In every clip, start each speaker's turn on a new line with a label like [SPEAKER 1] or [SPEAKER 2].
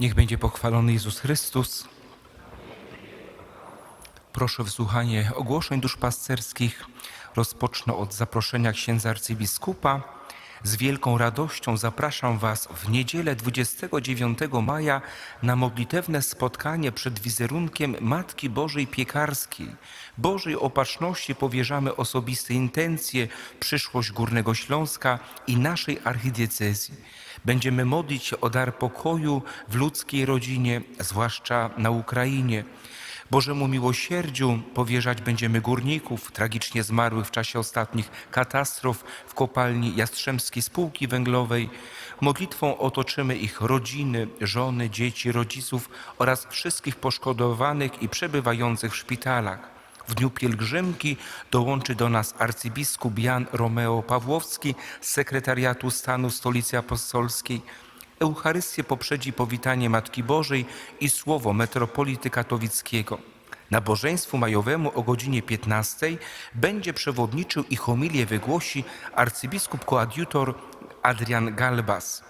[SPEAKER 1] Niech będzie pochwalony Jezus Chrystus. Proszę wysłuchanie ogłoszeń duszpasterskich. Rozpocznę od zaproszenia księdza arcybiskupa. Z wielką radością zapraszam Was w niedzielę 29 maja na modlitewne spotkanie przed wizerunkiem Matki Bożej Piekarskiej. Bożej Opatrzności powierzamy osobiste intencje, przyszłość Górnego Śląska i naszej archidiecezji. Będziemy modlić o dar pokoju w ludzkiej rodzinie, zwłaszcza na Ukrainie. Bożemu miłosierdziu powierzać będziemy górników tragicznie zmarłych w czasie ostatnich katastrof w kopalni Jastrzębskiej Spółki Węglowej. Modlitwą otoczymy ich rodziny, żony, dzieci, rodziców oraz wszystkich poszkodowanych i przebywających w szpitalach. W dniu pielgrzymki dołączy do nas arcybiskup Jan Romeo Pawłowski z Sekretariatu Stanu Stolicy Apostolskiej. Eucharystię poprzedzi powitanie Matki Bożej i słowo metropolity katowickiego. Nabożeństwu majowemu o godzinie 15 będzie przewodniczył i homilię wygłosi arcybiskup koadjutor Adrian Galbas.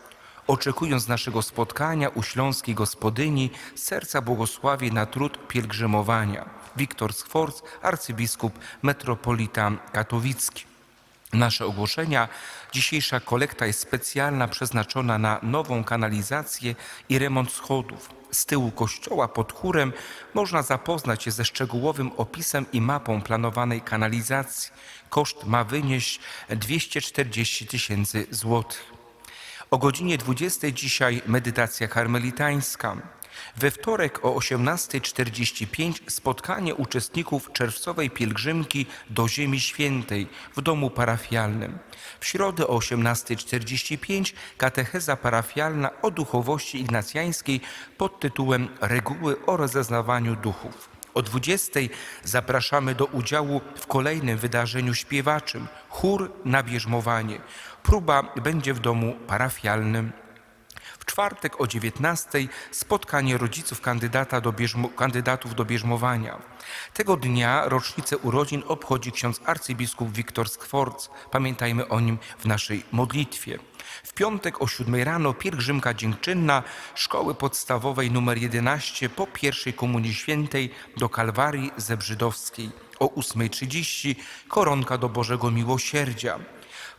[SPEAKER 1] Oczekując naszego spotkania u śląskiej gospodyni, serca błogosławie na trud pielgrzymowania. Wiktor Sforc, arcybiskup metropolita katowicki. Nasze ogłoszenia. Dzisiejsza kolekta jest specjalna, przeznaczona na nową kanalizację i remont schodów. Z tyłu kościoła pod chórem można zapoznać się ze szczegółowym opisem i mapą planowanej kanalizacji. Koszt ma wynieść 240 tysięcy złotych. O godzinie 20 dzisiaj medytacja karmelitańska. We wtorek o 18.45 spotkanie uczestników czerwcowej pielgrzymki do Ziemi Świętej w domu parafialnym. W środę o 18.45 katecheza parafialna o duchowości ignacjańskiej pod tytułem Reguły o rozeznawaniu duchów. O 20 zapraszamy do udziału w kolejnym wydarzeniu śpiewaczym chór na bierzmowanie. Próba będzie w domu parafialnym. Czwartek o 19 spotkanie rodziców kandydata do bierzmo, kandydatów do bierzmowania. Tego dnia rocznicę urodzin obchodzi ksiądz arcybiskup Wiktor Skworc. Pamiętajmy o nim w naszej modlitwie. W piątek o 7 rano pielgrzymka dziękczynna szkoły podstawowej nr 11 po pierwszej komunii świętej do Kalwarii Zebrzydowskiej. O 8.30 koronka do Bożego Miłosierdzia.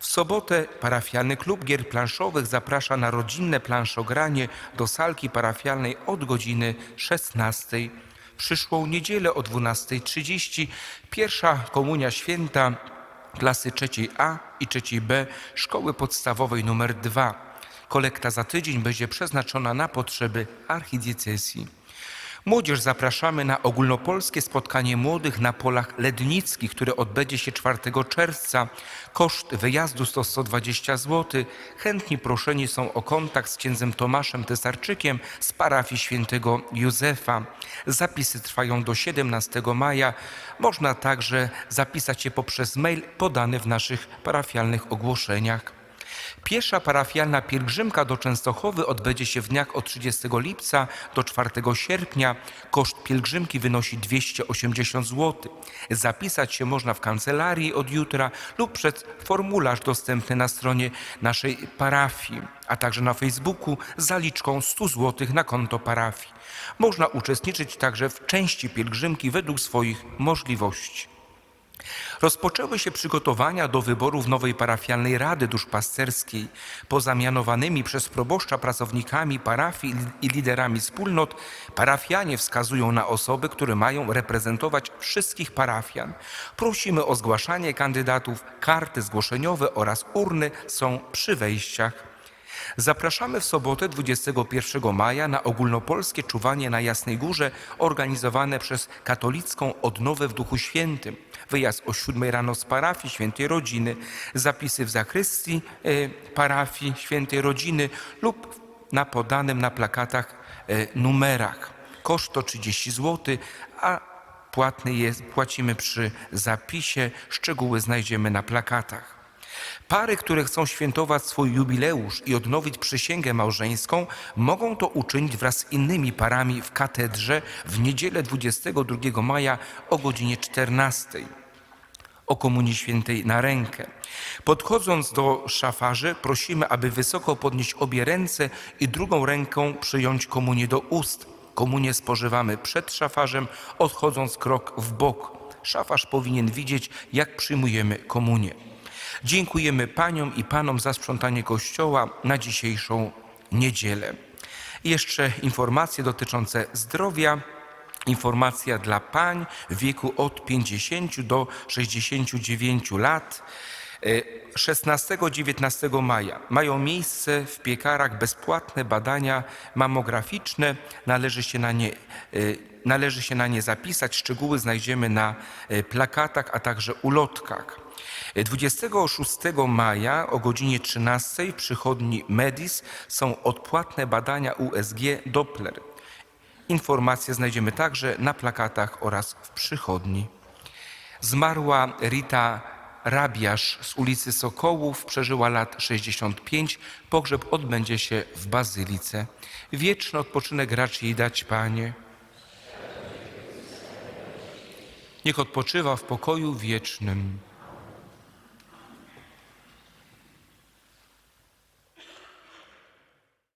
[SPEAKER 1] W sobotę parafialny klub gier planszowych zaprasza na rodzinne planszogranie do salki parafialnej od godziny 16. Przyszłą niedzielę o 12.30 pierwsza komunia święta klasy trzeciej A i trzeciej B szkoły podstawowej nr 2. Kolekta za tydzień będzie przeznaczona na potrzeby archidiecezji. Młodzież zapraszamy na ogólnopolskie spotkanie młodych na polach lednickich, które odbędzie się 4 czerwca. Koszt wyjazdu to 120 zł. Chętni proszeni są o kontakt z księdzem Tomaszem Tesarczykiem z parafii świętego Józefa. Zapisy trwają do 17 maja. Można także zapisać się poprzez mail podany w naszych parafialnych ogłoszeniach. Piesza parafialna pielgrzymka do Częstochowy odbędzie się w dniach od 30 lipca do 4 sierpnia. Koszt pielgrzymki wynosi 280 zł. Zapisać się można w kancelarii od jutra lub przez formularz dostępny na stronie naszej parafii, a także na Facebooku z zaliczką 100 zł na konto parafii. Można uczestniczyć także w części pielgrzymki według swoich możliwości. Rozpoczęły się przygotowania do wyborów nowej parafialnej rady duszpasterskiej. Poza mianowanymi przez proboszcza pracownikami parafii i liderami wspólnot, parafianie wskazują na osoby, które mają reprezentować wszystkich parafian. Prosimy o zgłaszanie kandydatów, karty zgłoszeniowe oraz urny są przy wejściach. Zapraszamy w sobotę 21 maja na ogólnopolskie czuwanie na Jasnej Górze organizowane przez katolicką Odnowę w Duchu Świętym. Wyjazd o 7 rano z parafii Świętej Rodziny, zapisy w zakrystii e, parafii Świętej Rodziny lub na podanym na plakatach e, numerach. Koszt to 30 zł, a płatny jest, płacimy przy zapisie. Szczegóły znajdziemy na plakatach. Pary, które chcą świętować swój jubileusz i odnowić przysięgę małżeńską, mogą to uczynić wraz z innymi parami w katedrze w niedzielę 22 maja o godzinie 14. o Komunii Świętej na rękę. Podchodząc do szafarzy, prosimy, aby wysoko podnieść obie ręce i drugą ręką przyjąć komunię do ust. Komunię spożywamy przed szafarzem, odchodząc krok w bok. Szafarz powinien widzieć, jak przyjmujemy komunię. Dziękujemy Paniom i Panom za sprzątanie Kościoła na dzisiejszą niedzielę. Jeszcze informacje dotyczące zdrowia. Informacja dla pań w wieku od 50 do 69 lat. E, 16-19 maja mają miejsce w piekarach bezpłatne badania mammograficzne. Należy się na nie, e, należy się na nie zapisać. Szczegóły znajdziemy na e, plakatach, a także ulotkach. 26 maja o godzinie 13 w przychodni Medis są odpłatne badania USG Doppler. Informacje znajdziemy także na plakatach oraz w przychodni. Zmarła Rita Rabiasz z ulicy Sokołów, przeżyła lat 65. Pogrzeb odbędzie się w Bazylice. Wieczny odpoczynek racz jej dać, Panie. Niech odpoczywa w pokoju wiecznym.